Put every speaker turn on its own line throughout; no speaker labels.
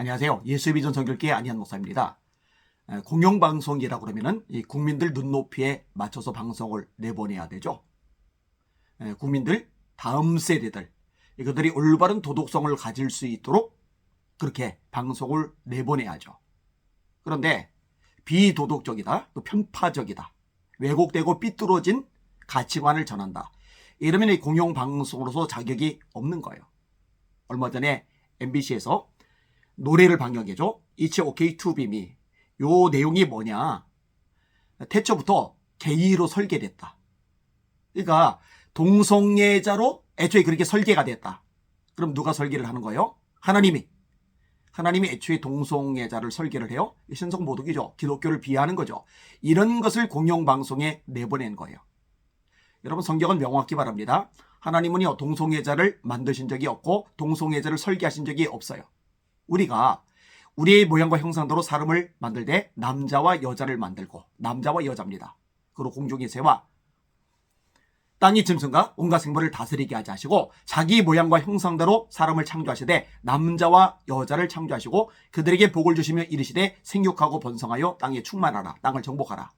안녕하세요. 예수비전 성결교회 안희한 목사입니다. 에, 공영방송이라고 그러면은 이 국민들 눈높이에 맞춰서 방송을 내보내야 되죠. 에, 국민들, 다음 세대들, 이것들이 올바른 도덕성을 가질 수 있도록 그렇게 방송을 내보내야죠. 그런데 비도덕적이다, 또 편파적이다, 왜곡되고 삐뚤어진 가치관을 전한다. 이러면 이 공영방송으로서 자격이 없는 거예요. 얼마 전에 MBC에서 노래를 방영해줘. It's okay to be me. 요 내용이 뭐냐. 태초부터 게이로 설계됐다. 그러니까 동성애자로 애초에 그렇게 설계가 됐다. 그럼 누가 설계를 하는 거예요? 하나님이. 하나님이 애초에 동성애자를 설계를 해요. 신성 모독이죠. 기독교를 비하하는 거죠. 이런 것을 공영방송에 내보낸 거예요. 여러분 성경은 명확히 바랍니다. 하나님은요 동성애자를 만드신 적이 없고 동성애자를 설계하신 적이 없어요. 우리가 우리의 모양과 형상대로 사람을 만들 때 남자와 여자를 만들고 남자와 여자입니다. 그리고 공중의 새와 땅이 짐승과 온갖 생물을 다스리게 하지 하시고 자기 모양과 형상대로 사람을 창조하시되 남자와 여자를 창조하시고 그들에게 복을 주시며 이르시되 생육하고 번성하여 땅에 충만하라 땅을 정복하라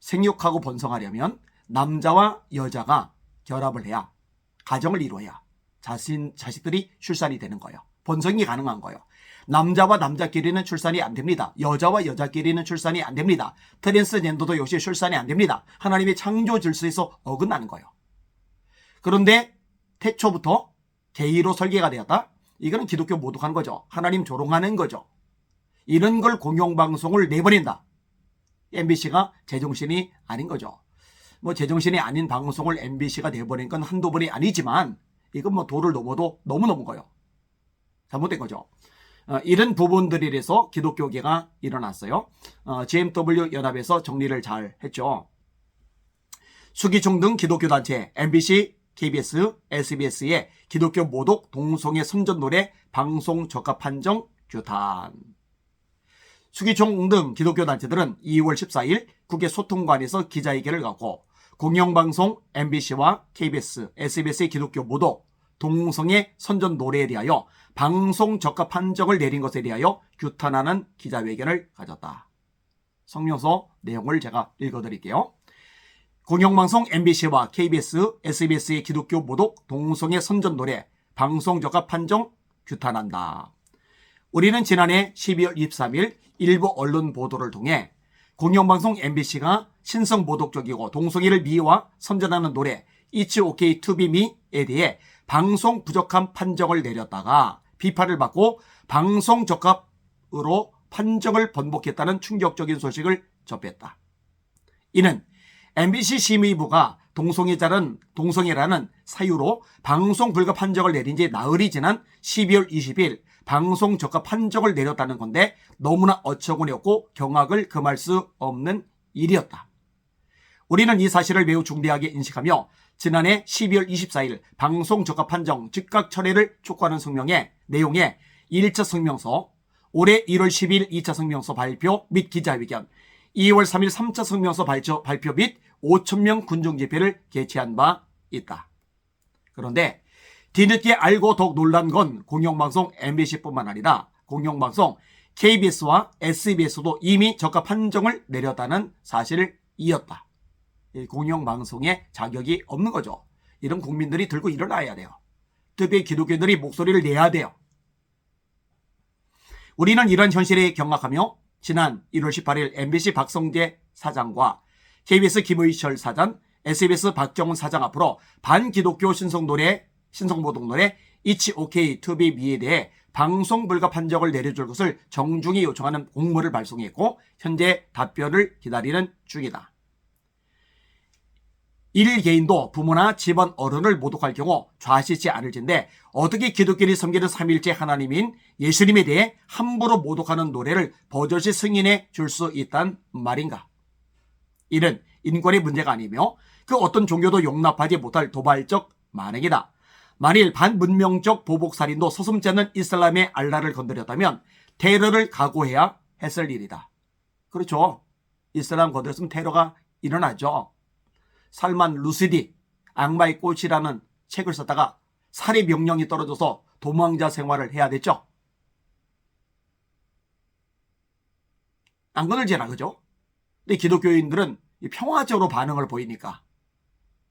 생육하고 번성하려면 남자와 여자가 결합을 해야 가정을 이루어야 자신 자식들이 출산이 되는 거예요. 번성이 가능한 거예요. 남자와 남자끼리는 출산이 안 됩니다. 여자와 여자끼리는 출산이 안 됩니다. 트랜스젠더도 역시 출산이 안 됩니다. 하나님의 창조 질서에서 어긋나는 거예요. 그런데 태초부터 게이로 설계가 되었다. 이거는 기독교 모독하는 거죠. 하나님 조롱하는 거죠. 이런 걸 공영방송을 내버린다. MBC가 제정신이 아닌 거죠. 뭐 제정신이 아닌 방송을 MBC가 내보낸 건 한두 번이 아니지만 이건 뭐 도를 넘어도 너무 넘은 거예요. 잘못된 거죠. 어, 이런 부분들이라서 기독교계가 일어났어요. 어, GMW 연합에서 정리를 잘 했죠. 수기총 등 기독교 단체 MBC, KBS, SBS의 기독교 모독 동성애 선전 노래 방송 적합 판정 규탄. 수기총 등 기독교 단체들은 2월 14일 국회 소통관에서 기자회견을 갖고 공영방송 MBC와 KBS, SBS의 기독교 모독 동성애 선전 노래에 대하여 방송 적합 판정을 내린 것에 대하여 규탄하는 기자회견을 가졌다. 성명서 내용을 제가 읽어드릴게요. 공영방송 MBC와 KBS, SBS의 기독교 모독 동성애 선전 노래 방송 적합 판정 규탄한다. 우리는 지난해 12월 23일 일부 언론 보도를 통해 공영방송 MBC가 신성 모독적이고 동성애를 미화 선전하는 노래 It's OK to be me에 대해 방송 부적합 판정을 내렸다가 비판을 받고 방송 적합으로 판정을 번복했다는 충격적인 소식을 접했다. 이는 MBC 심의부가 동성애자는 동성애라는 사유로 방송 불가 판정을 내린 지 나흘이 지난 12월 20일 방송 적합 판정을 내렸다는 건데 너무나 어처구니없고 경악을 금할 수 없는 일이었다. 우리는 이 사실을 매우 중대하게 인식하며 지난해 12월 24일 방송 적합 판정 즉각 철회를 촉구하는 성명의 내용에 1차 성명서, 올해 1월 10일 2차 성명서 발표 및 기자회견, 2월 3일 3차 성명서 발표, 발표 및 5천명 군중 집회를 개최한 바 있다. 그런데 뒤늦게 알고 더욱 놀란 건 공영방송 MBC뿐만 아니라 공영방송 KBS와 SBS도 이미 적합 판정을 내렸다는 사실이었다. 공영방송에 자격이 없는 거죠. 이런 국민들이 들고 일어나야 돼요. 특히 기독교인들이 목소리를 내야 돼요. 우리는 이런 현실에 경악하며 지난 1월 18일 MBC 박성재 사장과 KBS 김의철 사장, SBS 박정훈 사장 앞으로 반기독교 신성 노래, 신성모독 노래 It's OK to be me에 대해 방송 불가 판정을 내려줄 것을 정중히 요청하는 공문을 발송했고 현재 답변을 기다리는 중이다. 일 개인도 부모나 집안 어른을 모독할 경우 좌시지 않을 텐데 어떻게 기독교인이 섬기는 삼일째 하나님인 예수님에 대해 함부로 모독하는 노래를 버젓이 승인해 줄 수 있단 말인가? 이는 인권의 문제가 아니며 그 어떤 종교도 용납하지 못할 도발적 만행이다. 만일 반문명적 보복살인도 서슴지 않는 이슬람의 알라를 건드렸다면 테러를 각오해야 했을 일이다. 그렇죠. 이슬람 건드렸으면 테러가 일어나죠. 살만 루시디 악마의 꽃이라는 책을 썼다가 살해 명령이 떨어져서 도망자 생활을 해야 됐죠. 안 거들잖아, 그죠? 근데 기독교인들은 이 평화적으로 반응을 보이니까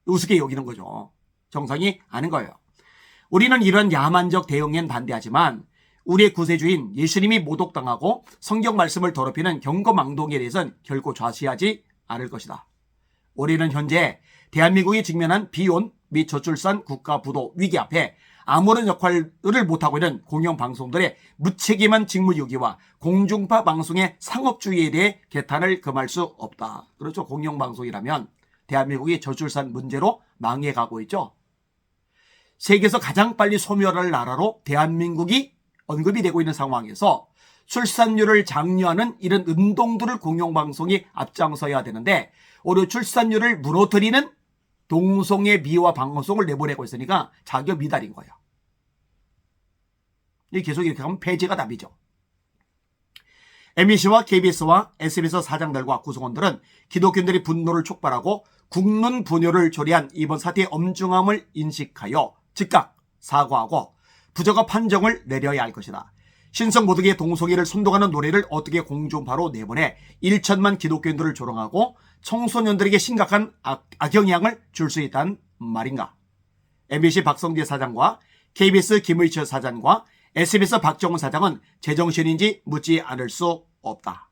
우습게 여기는 거죠. 정상이 아닌 거예요. 우리는 이런 야만적 대응엔 반대하지만 우리의 구세주인 예수님이 모독당하고 성경 말씀을 더럽히는 경거망동에 대해서는 결코 좌시하지 않을 것이다. 우리는 현재 대한민국이 직면한 비혼 및 저출산 국가 부도 위기 앞에 아무런 역할을 못하고 있는 공영방송들의 무책임한 직무유기와 공중파 방송의 상업주의에 대해 개탄을 금할 수 없다. 그렇죠. 공영방송이라면 대한민국이 저출산 문제로 망해가고 있죠. 세계에서 가장 빨리 소멸할 나라로 대한민국이 언급이 되고 있는 상황에서 출산율을 장려하는 이런 운동들을 공영방송이 앞장서야 되는데 오히려 출산율을 무너뜨리는 동성애 미화 방송을 내보내고 있으니까 자격 미달인 거예요. 이 계속 이렇게 하면 폐지가 답이죠. MBC와 KBS와 SBS 사장들과 구성원들은 기독교인들의 분노를 촉발하고 국론 분열을 초래한 이번 사태의 엄중함을 인식하여 즉각 사과하고 부적합 판정을 내려야 할 것이다. 신성 모독의 동성애를 선동하는 노래를 어떻게 공중파로 내보내 1천만 기독교인들을 조롱하고 청소년들에게 심각한 악, 악영향을 줄 수 있다는 말인가? MBC 박성재 사장과 KBS 김의철 사장과 SBS 박정훈 사장은 제정신인지 묻지 않을 수 없다.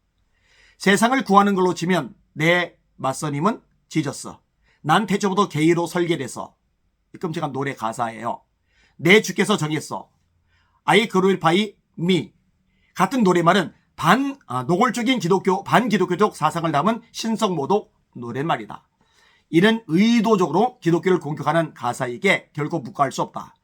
세상을 구하는 걸로 치면 내 맞선임은 지저스. 난 태초부터 게이로 설계돼서 이 끔찍한 노래 가사예요. 내 주께서 정했어. I glorify me. 같은 노래말은 반 아, 노골적인 기독교 반기독교적 사상을 담은 신성모독 노랫말이다. 이는 의도적으로 기독교를 공격하는 가사이게 결코 묵과할 수 없다.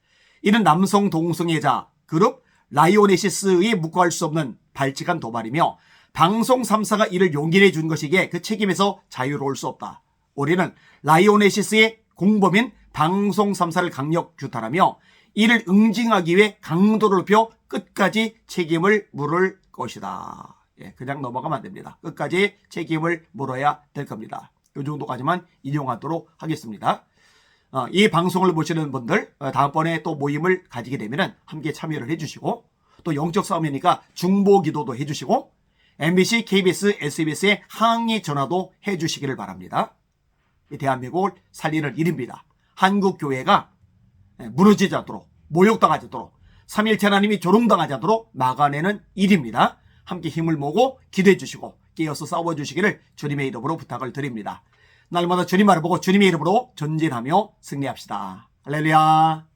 이는 남성 동성애자 그룹 라이오네시스의 묵과할 수 없는 발칙한 도발이며 방송 3사가 이를 용인해 준 것이기에 그 책임에서 자유로울 수 없다. 우리는 라이오네시스의 공범인 방송 3사를 강력 규탄하며 이를 응징하기 위해 강도를 높여 끝까지 책임을 물을 것이다. 예, 그냥 넘어가면 안 됩니다. 끝까지 책임을 물어야 될 겁니다. 이 정도까지만 인용하도록 하겠습니다. 어, 이 방송을 보시는 분들 어, 다음번에 또 모임을 가지게 되면 함께 참여를 해주시고 또 영적 싸움이니까 중보 기도도 해주시고 MBC, KBS, SBS에 항의 전화도 해주시기를 바랍니다. 이 대한민국을 살리는 일입니다. 한국 교회가 예, 무너지지 않도록 모욕당하지 않도록 삼일체 하나님이 조롱당하지 않도록 막아내는 일입니다. 함께 힘을 모으고 기도해 주시고 깨어서 싸워 주시기를 주님의 이름으로 부탁을 드립니다. 날마다 주님 말을 보고 주님의 이름으로 전진하며 승리합시다. 할렐루야.